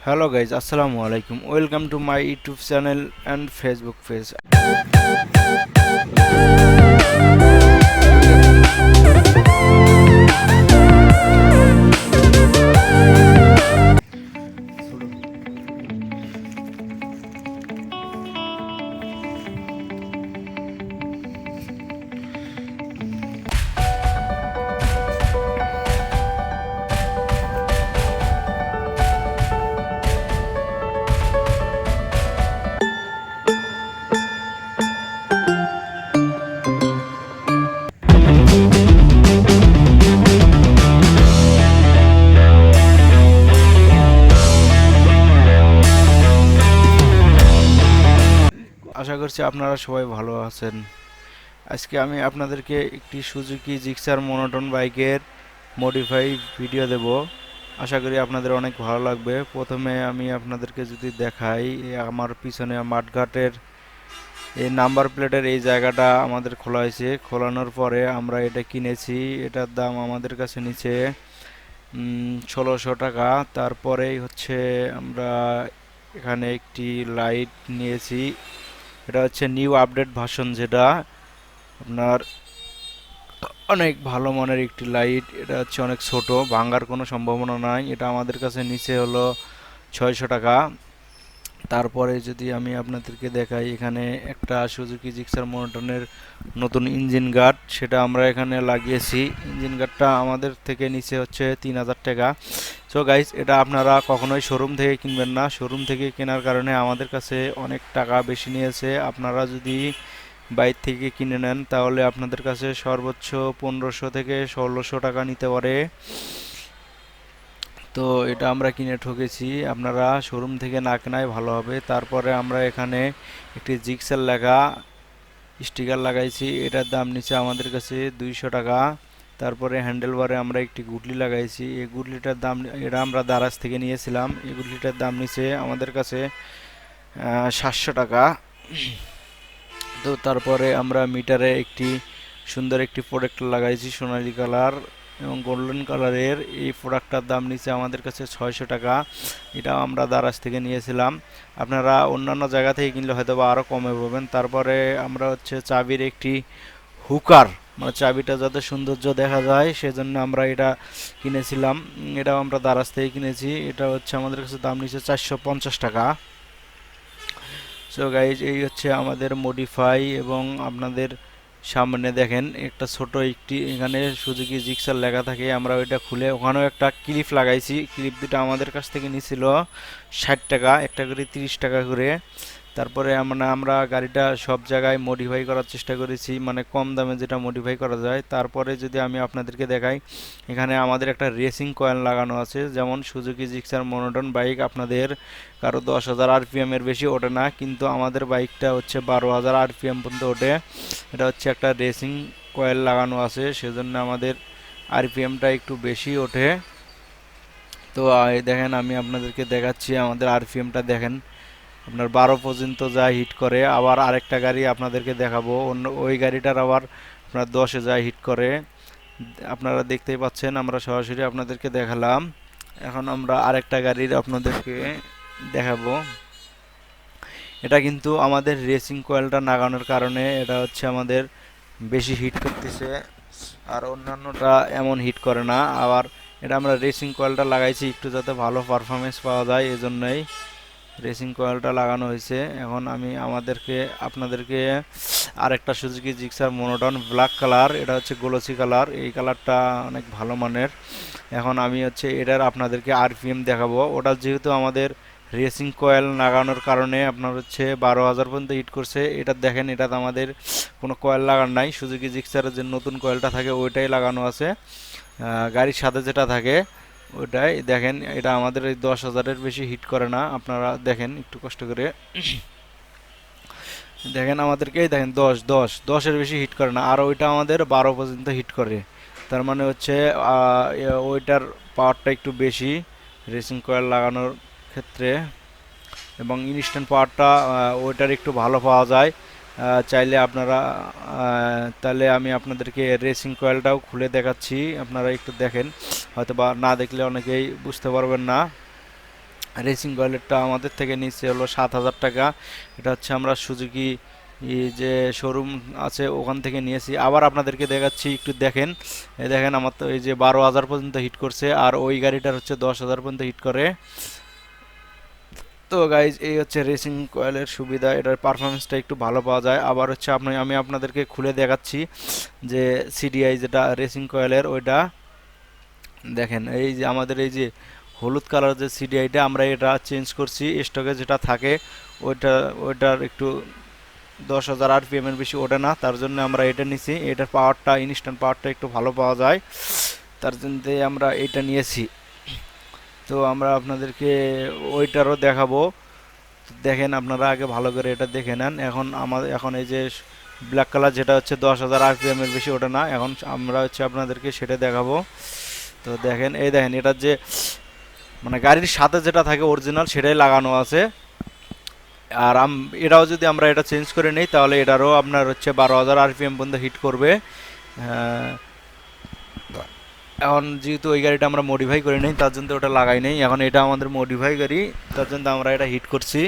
Hello guys আসসালামু আলাইকুম welcome to my YouTube channel and Facebook page আপনারা সবাই ভালো আছেন। আজকে আমি আপনাদেরকে একটি সুজুকি জিক্সার মনোটন বাইকের মডিফাই ভিডিও দেব। আশা করি আপনাদের অনেক ভালো লাগবে। প্রথমে আমি আপনাদেরকে যদি দেখাই আমার পিছনে মাঠঘাটের এই নাম্বার প্লেটের এই জায়গাটা আমাদের খোলা হয়েছে। খোলানোর পরে আমরা এটা কিনেছি। এটার দাম আমাদের কাছে নিচে ষোলোশো টাকা। তারপরেই হচ্ছে আমরা এখানে একটি লাইট নিয়েছি। এটা হচ্ছে নিউ আপডেট ভার্সন যেটা আপনার অনেক ভালো মানের একটি লাইট, এটা হচ্ছে অনেক ছোট ভাঙার কোনো সম্ভাবনা নাই। এটা আমাদের কাছে নিচে হলো ছয়শো টাকা। তারপরে যদি আমি আপনাদেরকে দেখাই, এখানে একটা সুজুকি জিক্সার মনোটনের নতুন ইঞ্জিন গার্ড সেটা আমরা এখানে লাগিয়েছি। ইঞ্জিন গার্ডটা আমাদের থেকে নিচে হচ্ছে তিন হাজার টাকা। সো গাইস এটা আপনারা কখনোই শোরুম থেকে কিনবেন না। শোরুম থেকে কেনার কারণে আমাদের কাছে অনেক টাকা বেশি নিয়েছে। আপনারা যদি বাইর থেকে কিনে নেন, তাহলে আপনাদের কাছে সর্বোচ্চ পনেরোশো থেকে ষোলোশো টাকা নিতে পারে। তো এটা আমরা কিনে ঠকেছি। আপনারা শোরুম থেকে না কেনাই ভালো হবে। তারপরে আমরা এখানে একটি জিক্সেল লেখা স্টিকার লাগাইছি। এটার দাম নিচে আমাদের কাছে দুইশো টাকা। তারপরে হ্যান্ডেলবারে আমরা একটি গুটলি লাগাইছি। এই গুটলিটার দাম এটা আমরা দারাজ থেকে নিয়েছিলাম। এই গুটলিটার দাম নিচে আমাদের কাছে সাতশো টাকা। তো তারপরে আমরা মিটারে একটি সুন্দর একটি প্রোডাক্ট লাগাইছি সোনালি কালার এবং গোল্ডেন কালারের। এই প্রোডাক্টটার দাম নিচে আমাদের কাছে ছয়শো টাকা। এটা আমরা দারাজ থেকে নিয়েছিলাম। আপনারা অন্যান্য জায়গা থেকে কিনলে হয়তো বা আরও কমে পাবেন। তারপরে আমরা হচ্ছে চাবির একটি হুকার মানে চাবিটা যাতে সৌন্দর্য দেখা যায়, সেজন্য আমরা এটা কিনেছিলাম। এটা আমরা দারাজ থেকে কিনেছি। এটা হচ্ছে আমাদের কাছে দাম নিচ্ছে চারশো পঞ্চাশ টাকা। সো গাইজ এই হচ্ছে আমাদের মডিফাই এবং আপনাদের সামনে দেখেন, একটা ছোট একটি এখানে সুজুকি জিক্সার লেখা থাকে। আমরা ওইটা খুলে ওখানেও একটা ক্লিপ লাগাইছি। ক্লিপ দুটো আমাদের কাছ থেকে নিয়েছিল ষাট টাকা, একটা করে তিরিশ টাকা করে। তারপরে আমরা আমরা গাড়িটা সব জায়গায় মডিফাই করার চেষ্টা করেছি মানে কম দামে যেটা মডিফাই করা যায়। তারপরে যদি আমি আপনাদেরকে দেখাই, এখানে আমাদের একটা রেসিং কয়েল লাগানো আছে, যেমন সুজুকি জিক্সার মনোটন বাইক আপনাদের কারও দশ হাজার আরপিএমের বেশি ওঠে না, কিন্তু আমাদের বাইকটা হচ্ছে বারো হাজার আরপিএম পর্যন্ত ওঠে। এটা হচ্ছে একটা রেসিং কয়েল লাগানো আছে, সেজন্য আমাদের আরপিএমটা একটু বেশি ওঠে। তো দেখেন, আমি আপনাদেরকে দেখাচ্ছি, আমাদের আরপিএমটা দেখেন। আপনার বারো পর্যন্ত যা হিট করে, আবার আরেকটা গাড়ি আপনাদেরকে দেখাবো। অন্য, ওই গাড়িটার আবার আপনার দশে যায় হিট করে। আপনারা দেখতেই পাচ্ছেন, আমরা সরাসরি আপনাদেরকে দেখালাম। এখন আমরা আরেকটা গাড়ির আপনাদেরকে দেখাবো। এটা কিন্তু আমাদের রেসিং কয়েলটা লাগানোর কারণে এটা হচ্ছে আমাদের বেশি হিট করতেছে, আর অন্যান্যটা এমন হিট করে না। আবার এটা আমরা রেসিং কয়েলটা লাগাইছি একটু যাতে ভালো পারফরমেন্স পাওয়া যায়, এজন্যই। রেসিং কয়েলটা লাগানো হয়েছে। এখন আমি আমাদেরকে, আপনাদেরকে আরেকটা Suzuki Gixxer monotone black colour এটা হচ্ছে গোলসি কালার এই কালারটা অনেক ভালো মানের। এখন আমি হচ্ছে এটার আপনাদেরকে আরপিএম দেখাবো। ওটা যেহেতু আমাদের রেসিং কয়েল লাগানোর কারণে আপনার হচ্ছে বারো হাজার পর্যন্ত হিট করছে। এটা দেখেন, এটাতে আমাদের কোনো কয়েল লাগানো নাই। সুজুকি জিক্সারের যে নতুন কয়েলটা থাকে, ওইটাই লাগানো আছে। গাড়ির সাথে যেটা থাকে ওটাই। দেখেন, এটা আমাদের এই দশ হাজারের বেশি হিট করে না। আপনারা দেখেন, একটু কষ্ট করে। দেখেন আমাদেরকে দেখেন, দশ দশ, দশের বেশি হিট করে না। আর ওইটা আমাদের বারো পর্যন্ত হিট করে। তার মানে হচ্ছে ওইটার পাওয়ারটা একটু বেশি রেসিং কয়েল লাগানোর ক্ষেত্রে। এবং ইনস্ট্যান্ট পাওয়ারটা ওইটার একটু ভালো পাওয়া যায়। চাইলে আপনারা তাহলে আমি আপনাদেরকে রেসিং কয়েলটাও খুলে দেখাচ্ছি। আপনারা একটু দেখেন। হয়তো বা না দেখলে অনেকেই বুঝতে পারবেন না। রেসিং কয়েলেরটা আমাদের থেকে নিচ্ছে হলো সাত হাজার টাকা। এটা হচ্ছে আমরা সুজুকি যে শোরুম আছে ওখান থেকে নিয়েছি। আবার আপনাদেরকে দেখাচ্ছি, একটু দেখেন। দেখেন আমার তো এই যে বারো হাজার পর্যন্ত হিট করছে, আর ওই গাড়িটার হচ্ছে দশ হাজার পর্যন্ত হিট করে। তো গাইজ এই হচ্ছে রেসিং কয়েলের সুবিধা, এটার পারফরমেন্সটা একটু ভালো পাওয়া যায়। আবার হচ্ছে আপনি, আমি আপনাদেরকে খুলে দেখাচ্ছি যে সিডিআই যেটা রেসিং কয়েলের ওইটা দেখেন, এই যে আমাদের এই যে হলুদ কালার যে সিডিআইটা আমরা এটা চেঞ্জ করছি স্টকে যেটা থাকে, ওইটা, ওইটার একটু দশ হাজার আরপিএম এর বেশি ওঠে না, তার জন্য আমরা এটা নিছি। এটার পাওয়ারটা ইনস্ট্যান্ট পাওয়ারটা একটু ভালো পাওয়া যায়, তার জন্য আমরা এটা নিয়েছি। তো আমরা আপনাদেরকে ওইটারও দেখাবো। দেখেন আপনারা আগে ভালো করে এটা দেখে নেন। এখন আমাদের, এখন এই যে ব্ল্যাক কালার যেটা হচ্ছে দশ হাজার আরপিএম এর বেশি ওঠে না, এখন আমরা হচ্ছে আপনাদেরকে সেটা দেখাবো। তো দেখেন, এই দেখেন, এটার যে মানে গাড়ির সাথে যেটা থাকে অরিজিনাল সেটাই লাগানো আছে। আর এটাও যদি আমরা এটা চেঞ্জ করে নিই, তাহলে এটারও আপনার হচ্ছে বারো হাজার আরপিএম পর্যন্ত হিট করবে। এখন যেহেতু ওই গাড়িটা আমরা মডিফাই করে নিই, তার জন্য ওটা লাগাই নেই। এখন এটা আমাদের মডিফাই গাড়ি, তার জন্য আমরা এটা হিট করছি।